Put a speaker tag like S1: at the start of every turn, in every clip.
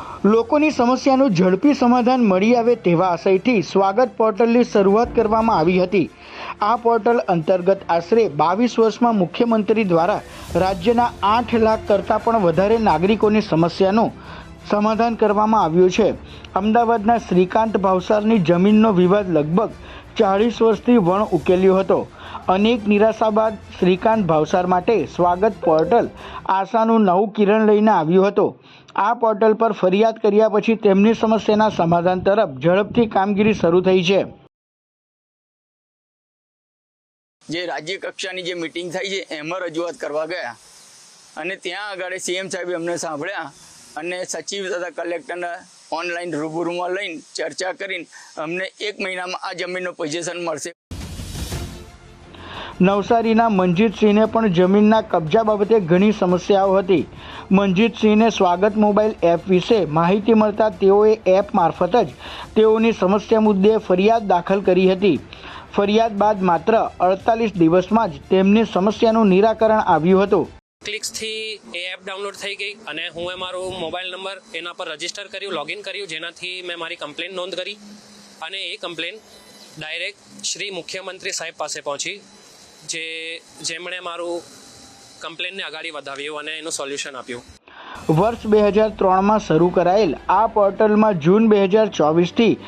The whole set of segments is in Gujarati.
S1: લોકોની સમસ્યાનું ઝડપી સમાધાન મળી આવે તેવા આશયથી સ્વાગત પોર્ટલની શરૂઆત કરવામાં આવી હતી. આ પોર્ટલ અંતર્ગત આશરે બાવીસ વર્ષમાં મુખ્યમંત્રી દ્વારા રાજ્યના આઠ લાખ કરતાં પણ વધારે નાગરિકોની સમસ્યાનું સમાધાન કરવામાં આવ્યું છે. અમદાવાદના શ્રીકાંત ભાવસારની જમીનનો વિવાદ લગભગ ચાળીસ વર્ષથી વણ ઉકેલ્યો હતો. અનેક નિરાશા બાદ શ્રીકાંત ભાવસાર માટે સ્વાગત પોર્ટલ આશાનું નવું કિરણ લઈને આવ્યું હતું. આ પોર્ટલ પર ફરિયાદ કર્યા પછી તેમની સમસ્યાના સમાધાન તરફ ઝડપથી કામગીરી શરૂ થઈ છે.
S2: જે રાજ્ય કક્ષાની જે મિટિંગ થઈ છે, એમાં રજૂઆત કરવા ગયા. અને ત્યાં આગળ સીએમ સાહેબે અમને સાંભળ્યા અને સચિવ તથા કલેક્ટરને ઓનલાઈન રૂબરૂમાં લઈને ચર્ચા કરીને અમને એક મહિનામાં આ જમીનનું પોઝિશન મળશે.
S1: નવસારીના મનજીતસિંહને પણ જમીનના કબજા બાબતે ઘણી સમસ્યાઓ હતી. મનજીતસિંહને સ્વાગત મોબાઈલ એપ વિશે માહિતી મળતા તેઓએ એપ મારફત જ તેઓની સમસ્યા મુદ્દે ફરિયાદ દાખલ કરી હતી. ફરિયાદ બાદ માત્ર અડતાલીસ દિવસમાં જ તેમની સમસ્યાનું નિરાકરણ આવ્યું હતું.
S3: ક્લિક્સથી એ એપ ડાઉનલોડ થઈ ગઈ અને હું એ મારો મોબાઈલ નંબર એના પર રજિસ્ટર કર્યું લોગિન કર્યું, જેનાથી મેં મારી કમ્પ્લેન નોંધ કરી. અને એ કમ્પ્લેન ડાયરેક્ટ શ્રી મુખ્યમંત્રી સાહેબ પાસે પહોંચી. જે જેમણે મારું કમ્પ્લેનને આગળ વધાવ્યું અને એનું સોલ્યુશન આપ્યું.
S1: વર્ષ બે હજાર ત્રણમાં શરૂ કરાયેલ આ પોર્ટલમાં જૂન બે હજાર ચોવીસથી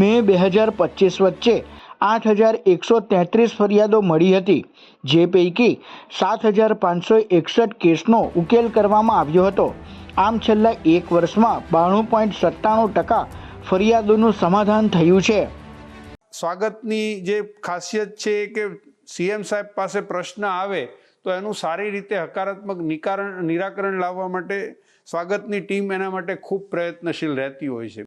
S1: મે બે હજાર પચીસ વચ્ચે આઠ હજાર એકસો તેત્રીસ ફરિયાદો મળી હતી જે પૈકી સાત હજાર પાંચસો એકસઠ કેસનો ઉકેલ કરવામાં આવ્યો હતો. આમ છેલ્લા એક વર્ષમાં બાણું પોઈન્ટ સત્તાણું ટકા ફરિયાદોનું સમાધાન થયું છે.
S4: સ્વાગતની જે ખાસિયત છે કે સીએમ સાહેબ પાસે પ્રશ્ન આવે તો એનું સારી રીતે હકારાત્મક નિકારણ નિરાકરણ લાવવા માટે સ્વાગતની ટીમ એના માટે ખૂબ પ્રયત્નશીલ રહેતી હોય છે.